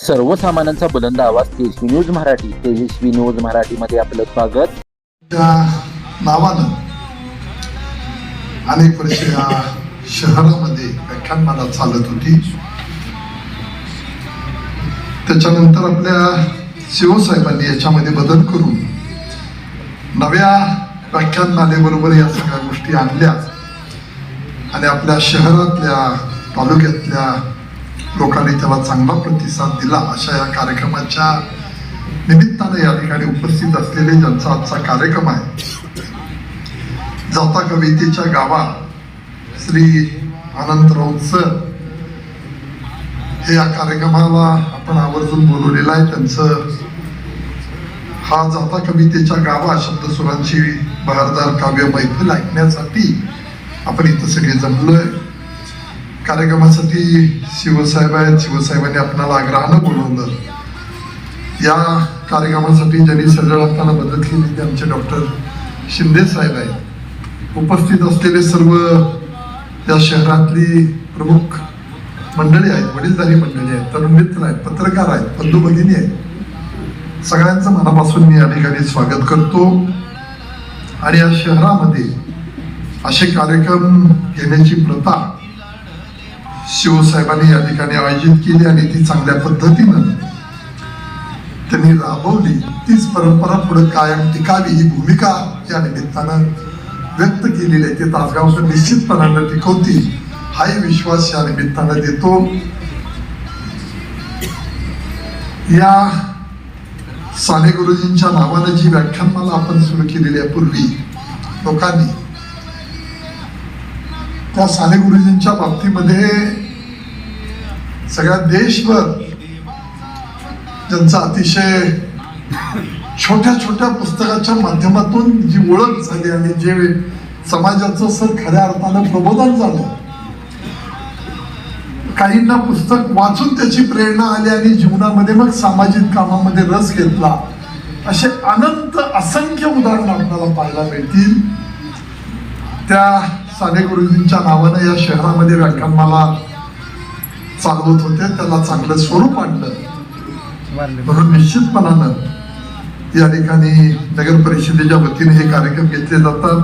सर्वसामान्यांचा बुलंद आवाज तेजस्वी न्यूज मराठी. तेजस्वी न्यूज मराठीमध्ये आपलं स्वागत. त्या नावानं अनेक वर्ष या शहरामध्ये व्याख्यानमाला चालत होती. त्याच्यानंतर आपल्या शिवसाहेबांनी याच्यामध्ये बदल करून नव्या व्याख्यानमालेबरोबर या सगळ्या गोष्टी आणल्या. आणि आपल्या शहरातल्या तालुक्यातल्या लोकांनी त्याला चांगला प्रतिसाद दिला अशा या कार्यक्रमाच्या निमित्तानं या ठिकाणी उपस्थित असलेले ज्यांचा आजचा कार्यक्रम आहे. जाता कवितेच्या गावात श्री आनंदराव सर हे या कार्यक्रमाला आपण आवर्जून बोलवलेलं आहे. त्यांचं हा जाता कवितेच्या गावा शब्दसुरांची बहारदार काव्य मैफिल ऐकण्यासाठी आपण इथं सगळे जमलोय. कार्यक्रमासाठी शिवसाहेब आहेत. शिवसाहेबांनी आपल्याला आग्रहानं बोलवलं. या कार्यक्रमासाठी ज्यांनी सजळ आपल्याला मदत केली ते आमचे डॉक्टर शिंदे साहेब आहेत. उपस्थित असलेले सर्व या शहरातली प्रमुख मंडळी आहेत वडीलधारी मंडळी आहेत तरुण मित्र आहेत पत्रकार आहेत बंधू भगिनी आहेत. सगळ्यांचं मनापासून मी या ठिकाणी स्वागत करतो. आणि या शहरामध्ये असे कार्यक्रम घेण्याची प्रथा शिवसाहेबांनी या ठिकाणी आयोजित केली आणि ती चांगल्या पद्धतीनं त्यांनी राबवली. तीच परंपरा पुढे कायम टिकावी ही भूमिका या निमित्तानं व्यक्त केलेली आहे. ते तासगावकर निश्चितपणानं टिकवतील हाही विश्वास या निमित्तानं देतो. या साने गुरुजींच्या नावानं जी व्याख्यानमाला आपण सुरू केलेली आहे पूर्वी लोकांनी त्या साने गुरुजींच्या बाबतीमध्ये सगळ्या देशभर ज्यांचा अतिशय छोट्या छोट्या पुस्तकाच्या माध्यमातून जी ओळख झाली आणि जे समाजाचं सर खऱ्या अर्थानं प्रबोधन झालं काहींना पुस्तक वाचून त्याची प्रेरणा आली आणि जीवनामध्ये मग सामाजिक कामामध्ये रस घेतला असे अनंत असंख्य उदाहरणं आपल्याला पाहायला मिळतील. त्या साने गुरुजींच्या नावानं या शहरामध्ये व्याख्यानमाला चालवत होते. त्याला चांगलं स्वरूप आणलं. म्हणून निश्चितपणानं या ठिकाणी नगर परिषदेच्या वतीने हे कार्यक्रम घेतले जातात.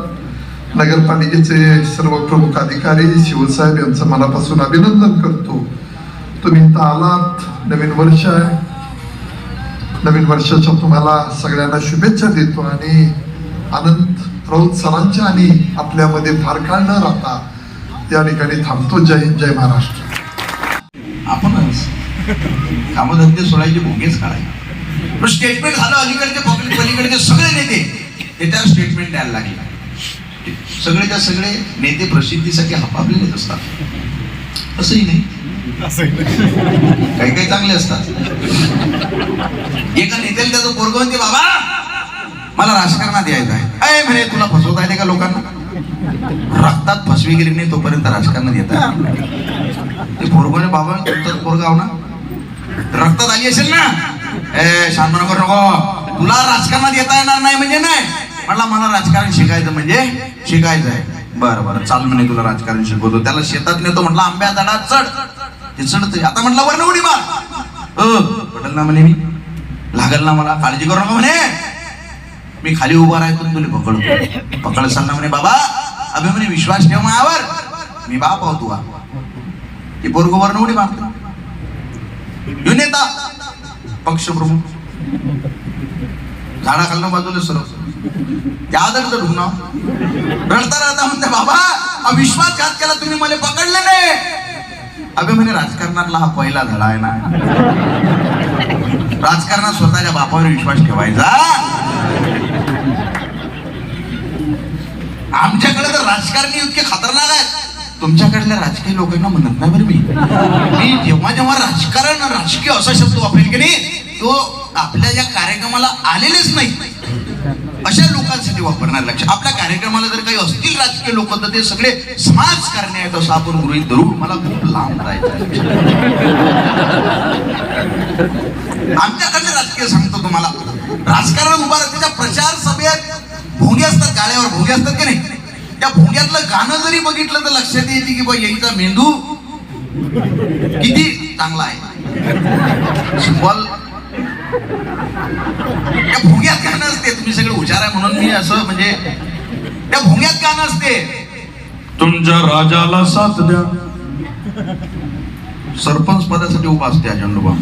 नगरपालिकेचे सर्व प्रमुख अधिकारी शिवसाहेब यांचं मनापासून अभिनंदन करतो. तुम्ही इथं आलात. नवीन वर्ष आहे. नवीन वर्षाच्या तुम्हाला सगळ्यांना शुभेच्छा देतो आणि अनंत राऊत सरांच्या आणि आपल्यामध्ये फार काळ न राहता या ठिकाणी थांबतो. जय जय महाराष्ट्र. आपणच कामधंदे सोडायचे भोगेच काढायचे. पण स्टेटमेंट झालं अलीकडचे पब्लिक पलीकडचे सगळे नेते. ते त्या स्टेटमेंट द्यायला लागले. सगळेच्या सगळे नेते प्रसिद्धीसाठी हपापलेलेच असतात. असंही नाही. काही काही चांगले असतात. एका नेत्याला त्याचं पोरग बाबा मला राजकारणात यायचं आहे. अय म्हणे तुला फसवता येते का लोकांना? रक्तात फसवी गेली नाही तोपर्यंत राजकारणात येतात ते पोरगोने बाबा तुमचं पोरगाव हो ना? रक्तात आली असेल ना? ए शांत करू नको. तुला राजकारणात येता येणार नाही म्हणजे नाही. म्हटला मला राजकारण शिकायचं म्हणजे शिकायचं आहे. बरं बरं. चाल म्हणे तुला राजकारण शिकवतो. त्याला शेतात नेतो म्हटलं आंब्या झाडात चढ. ते चढत आता म्हटलं वर्ण उडी मार. अ पटेल ना म्हणे मी. लागल ना मला. काळजी करू नका म्हणे. मी खाली उभा राहतो तुला पकडतो पकड. सांगा म्हणे बाबा अभि म्हणे विश्वास ठेव मावर मी बाप आहो तुवा. ते पोरगो वर्ण उडी मागतो ह्यो येता पक्ष प्रमुख झाडा खालनं बाजूला सरव. त्या तर ढुकणं रडता रडता म्हणते बाबा हा विश्वासघात केला तुम्ही मला पकडले नाही अभि म्हणे राजकारणातला हा पहिला धडा आहे ना. राजकारणात स्वतःच्या बापावर विश्वास ठेवायचा. आमच्याकडे तर राजकारणी इतके खतरनाक आहेत. तुमच्याकडल्या राजकीय लोकांना म्हणत नाही बरं मी. मी जेव्हा जेव्हा राजकारण राजकीय असा शब्द वापरेल की नाही तो आपल्या या कार्यक्रमाला आलेलेच नाही. अशा लोकांसाठी वापरणार लक्ष. आपल्या कार्यक्रमाला जर काही असतील राजकीय लोक तर ते सगळे समाज करणे आहेत असं आपण गृहित धरू. मला खूप लांब राहायचं आमच्याकडे. राजकीय सांगतो तुम्हाला. राजकारण उभा त्याच्या प्रचार सभेत भोंगे असतात गाड्यावर भोंगे असतात की नाही? त्या भोंग्यातलं गाणं जरी बघितलं तर लक्षात येते की बा याचा मेंदू किती चांगला आहे. सिम्बॉल त्या भोंग्यात का नसते तुम्ही सगळे हुशार आहे म्हणून मी असं म्हणजे त्या भोंग्यात का नसते तुमच्या राजाला साथ द्या. सरपंच पदासाठी उभा असते अजंडोबा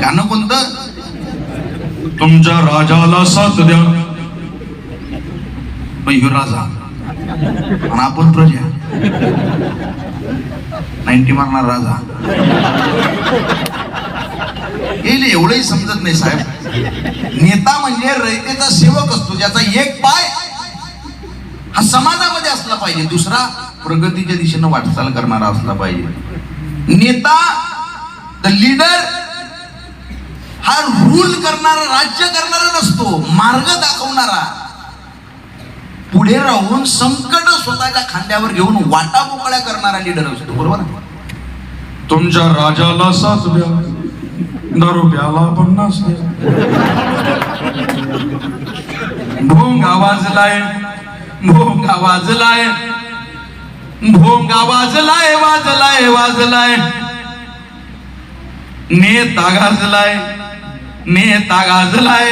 गाणं कोणतं? तुमच्या राजाला साथ द्या. मग राजा. आणि आपण प्रजा. नाईन्टी मारणार राजा. येईल एवढंही समजत नाही साहेब. नेता म्हणजे रयतेचा सेवक असतो ज्याचा एक पाय हा समाजामध्ये असला पाहिजे. दुसरा प्रगतीच्या दिशेनं वाटचाल करणारा असला पाहिजे. नेता द लीडर हा रूल करणारा राज्य करणारा नसतो मार्ग दाखवणारा. पुढे राहून संकट स्वतःच्या खांद्यावर घेऊन वाटा मोकळ्या करणारा लीडर असतो बरोबर तुमच्या राजाला साथ द्या दारू प्याला पन्नास भोंग आवाजलाय वाजलाय आवाजलाय वाजलाय आवाजलाय वाजलाय वाजलाय वाजलाय नेता नेता गाजलाय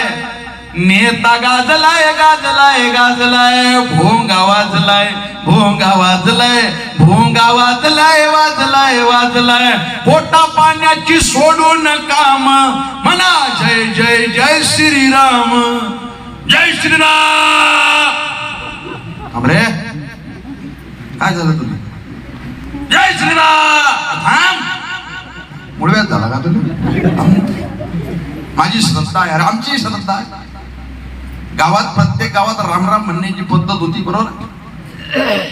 नेता गाजलाय गाजलाय गाजलाय भोंगा वाजलाय भोंगा वाजलाय भोंगा वाजलाय वाजलाय वाजलाय. पोटा पाण्याची सोडून काम. म्हणा जय जय जय श्रीराम. जय श्रीराम! अमरे काय झालं तुम्ही जय श्रीराम! थांब. मुळव्यात झाला का तुम्ही माझी श्रद्धा आहे अरे आमची श्रद्धा आहे. गावात प्रत्येक गावात रामराम म्हणण्याची पद्धत होती बरोबर?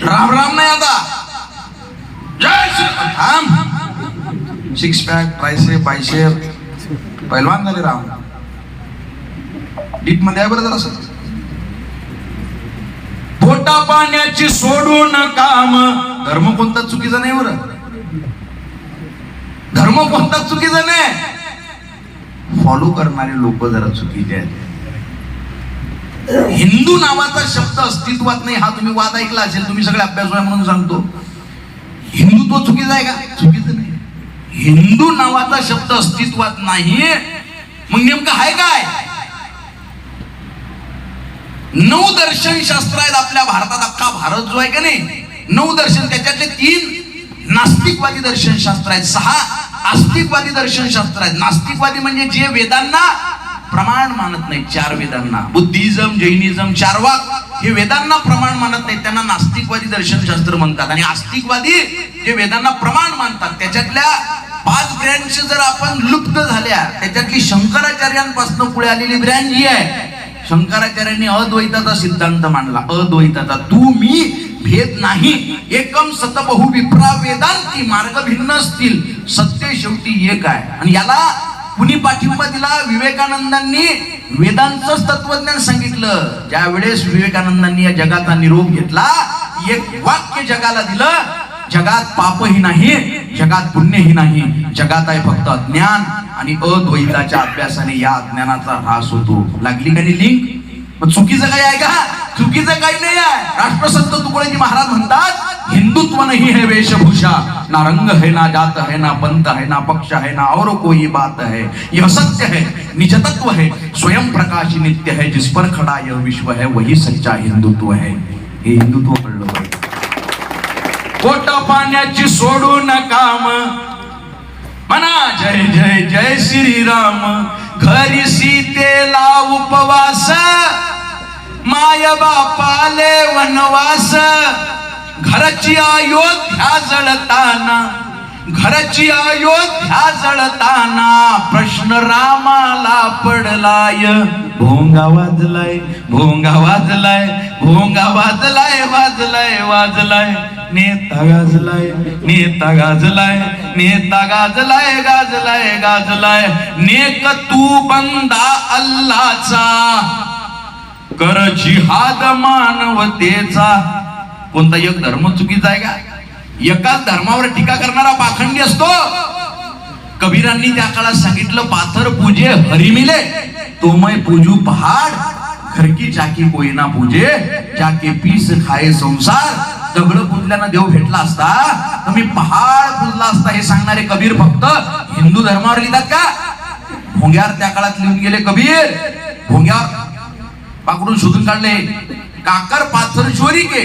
राम राम नाही आता. जय सिक्स पॅक ट्रायसे बायशे पैलवान झाले राम. डीपमध्ये आहे बरं जरा असं पोटा पाण्याची सोडून काम धर्म कोणता चुकीचा नाही बरं? धर्म कोणता चुकीचा नाही. फॉलो करणारे लोक जरा चुकीचे आहेत. हिंदू नावाचा शब्द अस्तित्वात नाही हा तुम्ही वाद ऐकला असेल तुम्ही सगळे अभ्यास म्हणून सांगतो. हिंदुत्व चुकीचं आहे का? चुकीचं नाही. हिंदू नावाचा शब्द अस्तित्वात नाही. मग नेमकं आहे काय? नऊ दर्शन शास्त्र आहेत आपल्या भारतात अख्खा भारत जो आहे का नाही नऊ दर्शन त्याच्यातले तीन नास्तिकवादी दर्शन शास्त्र आहेत. सहा आस्तिकवादी दर्शनशास्त्र आहेत. नास्तिकवादी म्हणजे जे वेदांना प्रमाण मानत नाही चार वेदांना. बुद्धिझम जैनिझम चारवाक हे वेदांना प्रमाण मानत नाही त्यांना नास्तिकवादी दर्शनशास्त्र म्हणतात. आणि आस्तिकवादी जे वेदांना प्रमाण मानतात त्याच्यातल्या पाच ब्रँच जर आपण लुप्त झाल्या त्याच्यातली शंकराचार्यांपासून पुढे आलेली ब्रँच ही आहे शंकराचार्यांनी अद्वैताचा सिद्धांत मांडला. अद्वैताचा. तू मी भेद नाही. एकम सतबहू विप्रा वेदांती मार्ग भिन्न असतील. सत्य शेवटी एक आहे. आणि याला कुणी पाठिंबा दिला? विवेकानंदांनी वेदांचं तत्वज्ञान सांगितलं. ज्या वेळेस विवेकानंदांनी या जगाचा निरोप घेतला एक वाक्य जगाला दिलं जगात पापही नाही जगात पुण्यही नाही. जगात आहे फक्त अज्ञान आणि अद्वैताच्या अभ्यासाने या अज्ञानाचा ऱ्हास होतो. लागली का लिंक मग चुकीचं काही आहे का? चुकीचं काही नाही आहे. राष्ट्रसंत तुकडोजी महाराज म्हणतात हिंदुत्व नाही है वेशभूषा. ना रंग है ना जात है ना पंत है ना पक्ष है ना और कोई बात है यह सत्य है निज तत्व है स्वयं प्रकाश नित्य है जिस पर खड़ा यह विश्व है वही सच्चा हिंदुत्व है. हे हिंदुत्व कळलं पाहिजे. पाण्याची सोडून काम म्हणा जय जय जय श्रीराम. घरी सीतेला उपवास. माय बापाले वनवास. घरची अयोध्या जळताना घरची अयोध्या जळताना प्रश्न रामाला पडलाय. भोंगा वाजलाय भोंगा वाजलाय भोंगा वाजलाय वाजलाय वाजलाय. नेता गाजलाय नेता गाजलाय नेता गाजलाय गाजलाय गाजलाय. नेक तू बंदा अल्लाचा. कर जिहाद मानवतेचा कोणता एक धर्म चुकीचा आहे का? एकाच धर्मावर टीका करणारा पाखंडी असतो. कबीरांनी त्या काळात सांगितलं पाथर पूजे हरी मिले. तो पूजू पहाड खरकी चाकी कोयना पूजे चाके पीस खाये संसार. दगड पुजल्यानं देव भेटला असता तर मी पहाड पुजला असता हे सांगणारे कबीर फक्त हिंदू धर्मावर लिहितात का? भोंग्यावर त्या काळात लिहून गेले कबीर. भोंग्यावर पाकडून शोधून काढले काकर पाथर चोरी के